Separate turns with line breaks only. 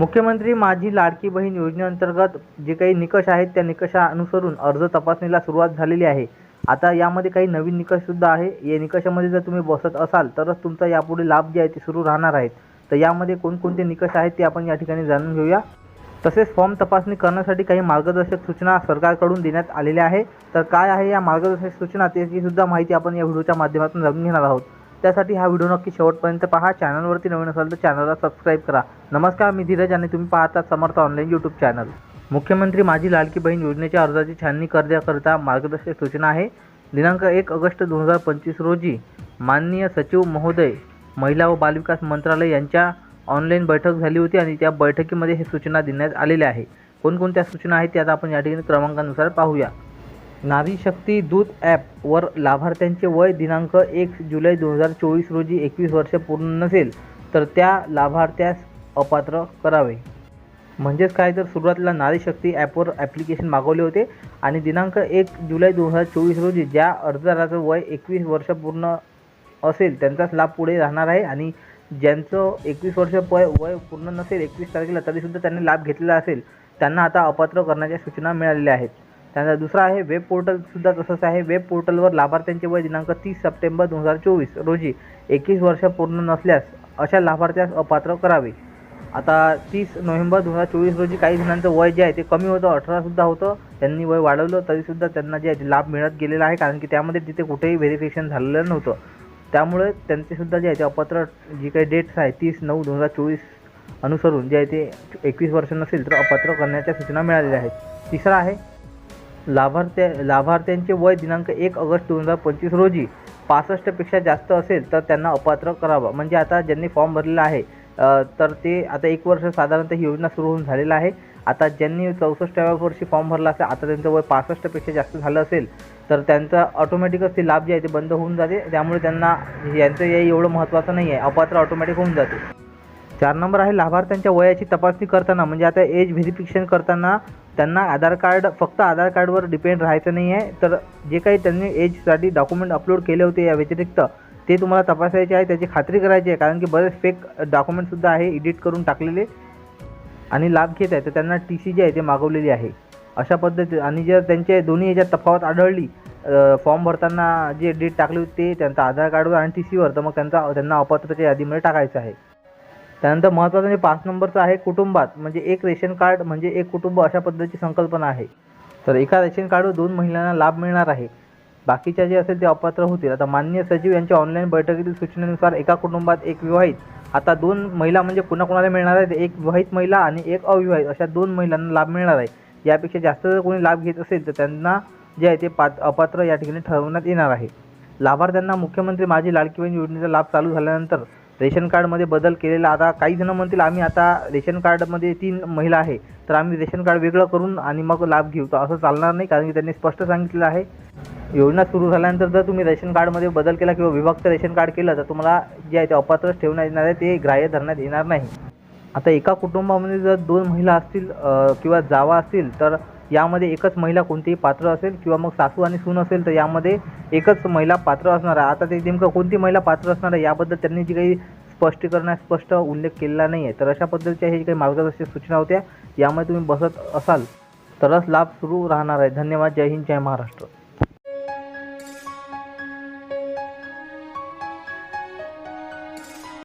मुख्यमंत्री माझी लाडकी बहीण योजनेअंतर्गत जे काही निकष आहेत त्या निकषानुसरून अर्ज तपासणीला सुरुवात झालेली आहे. आता यामध्ये काही नवीन निकषसुद्धा आहे. या निकषामध्ये जर तुम्ही बसत असाल तरच तुमचा यापुढे लाभ जे आहे ते सुरू राहणार आहेत. तर यामध्ये कोणकोणते निकष आहेत ते आपण या ठिकाणी जाणून घेऊया. तसेच फॉर्म तपासणी करण्यासाठी काही मार्गदर्शक सूचना सरकारकडून देण्यात आलेल्या आहे. तर काय आहे या मार्गदर्शक सूचना त्याची सुद्धा माहिती आपण या व्हिडिओच्या माध्यमातून जाणून घेणार आहोत. त्यासाठी हा व्हिडिओ नक्की शेवटपर्यंत पहा. चॅनलवरती नवीन असाल तर चॅनलला सबस्क्राईब करा. नमस्कार मी धीरज आणि तुम्ही पाहता समर्थ ऑनलाईन यूट्यूब चॅनल मुख्यमंत्री माझी लाडकी बहीण योजनेच्या अर्जाची छाननी करण्याकरिता मार्गदर्शक सूचना आहे. दिनांक एक ऑगस्ट दोन हजार पंचवीस रोजी माननीय सचिव महोदय महिला व बालविकास मंत्रालय यांच्या ऑनलाईन बैठक झाली होती आणि त्या बैठकीमध्ये हे सूचना देण्यात आलेल्या आहे. कोणकोणत्या सूचना आहेत त्या आता आपण या ठिकाणी क्रमांकानुसार पाहूया. नारी शक्ती दूत ॲपवर लाभार्थ्यांचे वय दिनांक एक जुलै दोन हजार चोवीस रोजी एकवीस वर्ष पूर्ण नसेल तर त्या लाभार्थ्यास अपात्र करावे. म्हणजेच काय? तर सुरुवातीला नारी शक्ती ॲपवर ॲप्लिकेशन मागवले होते आणि दिनांक एक जुलै दोन हजार चोवीस रोजी ज्या अर्जदाराचं वय एकवीस वर्ष पूर्ण असेल त्यांचाच लाभ पुढे राहणार आहे आणि ज्यांचं एकवीस वर्ष पय वय पूर्ण नसेल एकवीस तारखेला तरीसुद्धा त्यांनी लाभ घेतलेला असेल त्यांना आता अपात्र करण्याच्या सूचना मिळालेल्या आहेत. त्यानंतर दुसरा आहे वेब पोर्टलसुद्धा तसंच आहे. वेब पोर्टलवर लाभार्थ्यांचे वय दिनांक तीस सप्टेंबर दोन हजार चोवीस रोजी एकवीस वर्ष पूर्ण नसल्यास अशा लाभार्थ्यास अपात्र करावे. आता तीस नोव्हेंबर दोन हजार चोवीस रोजी काही जणांचं वय जे आहे ते कमी होतं अठरासुद्धा होतं. त्यांनी वय वाढवलं तरीसुद्धा त्यांना जे आहे लाभ मिळत गेलेला आहे कारण की त्यामध्ये तिथे कुठेही व्हेरिफिकेशन झालेलं नव्हतं. त्यामुळे त्यांचेसुद्धा जे आहे ते अपात्र जी काही डेट्स आहे तीस नऊ दोन हजार चोवीस अनुसरून जे आहे ते एकवीस वर्ष नसेल तर अपात्र करण्याच्या सूचना मिळालेल्या आहेत. तिसरा आहे लाभार्थ्या लाभार्थ्यांचे वय दिनांक एक ऑगस्ट दोन हजार पंचवीस रोजी पासष्टपेक्षा जास्त असेल तर त्यांना अपात्र करावं. म्हणजे आता ज्यांनी फॉर्म भरलेला आहे तर ते आता एक वर्ष साधारणतः ही योजना सुरू होऊन झालेलं आहे. आता ज्यांनी चौसष्टाव्या वर्षी फॉर्म भरला असेल आता त्यांचं वय पासष्टपेक्षा जास्त झालं असेल तर त्यांचा ऑटोमॅटिकच ते लाभ जे आहे ते बंद होऊन जाते. त्यामुळे त्यांना यांचं हे एवढं महत्त्वाचं नाही आहे. अपात्र ऑटोमॅटिक होऊन जाते. चार नंबर आहे लाभार्थ्यांच्या वयाची तपासणी करताना म्हणजे आता एज व्हेरिफिकेशन करताना त्यांना आधार कार्ड फक्त आधार कार्डवर डिपेंड राहायचं नाही आहे तर जे काही त्यांनी एजसाठी डॉक्युमेंट अपलोड केले होते या व्यतिरिक्त ते तुम्हाला तपासायचे आहे त्याची खात्री करायची आहे. कारण की बरेच फेक डॉक्युमेंटसुद्धा आहे एडिट करून टाकलेले. आणि लाभ घेत आहे. तर त्यांना टी सी जी आहे ते मागवलेली आहे. अशा पद्धती आणि जर त्यांचे दोन्ही याच्यात तफावत आढळली फॉर्म भरताना जे डेट टाकली होती ते त्यांचा आधार कार्डवर आणि टी सीवर तर मग त्यांचा त्यांना अपात्रच्या यादीमध्ये टाकायचं आहे. त्यानंतर महत्त्वाचं म्हणजे पाच नंबरचं आहे कुटुंबात म्हणजे एक रेशन कार्ड म्हणजे एक कुटुंब अशा पद्धतीची संकल्पना आहे. तर एका रेशन कार्डवर दोन महिलांना लाभ मिळणार आहे. बाकीच्या जे असेल ते अपात्र होतील. आता मान्य सचिव यांच्या ऑनलाईन बैठकीतील सूचनेनुसार एका कुटुंबात एक विवाहित आता दोन महिला म्हणजे कुणाकुणाला मिळणार आहे? एक विवाहित महिला आणि एक अविवाहित अशा दोन महिलांना लाभ मिळणार आहे. यापेक्षा जास्त जर कोणी लाभ घेत असेल तर त्यांना जे आहे ते पात अपात्र या ठिकाणी ठरवण्यात येणार आहे. लाभार्थ्यांना मुख्यमंत्री माझी लाडकी बहीण योजनेचा लाभ चालू झाल्यानंतर रेशन कार्डमध्ये बदल केलेला आता काही जणं म्हणतील आम्ही आता रेशन कार्डमध्ये तीन महिला आहे तर आम्ही रेशन कार्ड वेगळं करून आणि मग लाभ घेऊ तर असं चालणार नाही कारण की त्यांनी स्पष्ट सांगितलेलं आहे. योजना सुरू झाल्यानंतर जर तुम्ही रेशन कार्डमध्ये बदल केला किंवा विभक्त रेशन कार्ड केलं तर तुम्हाला जे आहे ते अपात्रच ठेवण्यात येणार आहे ते ग्राह्य धरण्यात येणार नाही. आता एका कुटुंबामध्ये जर दोन महिला असतील किंवा जावा असतील तर यामध्ये एकच महिला कोणतीही पात्र असेल किंवा मग सासू आणि सून असेल तर यामध्ये एकच महिला पात्र असणार आहे. आता ते नेमकं कोणती महिला पात्र असणार आहे याबद्दल त्यांनी जी काही स्पष्टीकरणात स्पष्ट उल्लेख केलेला नाही आहे. तर अशा पद्धतीच्या हे काही मार्गदर्शक सूचना होत्या. यामध्ये तुम्ही बसत असाल तरच लाभ सुरू राहणार आहे. धन्यवाद. जय हिंद. जय महाराष्ट्र.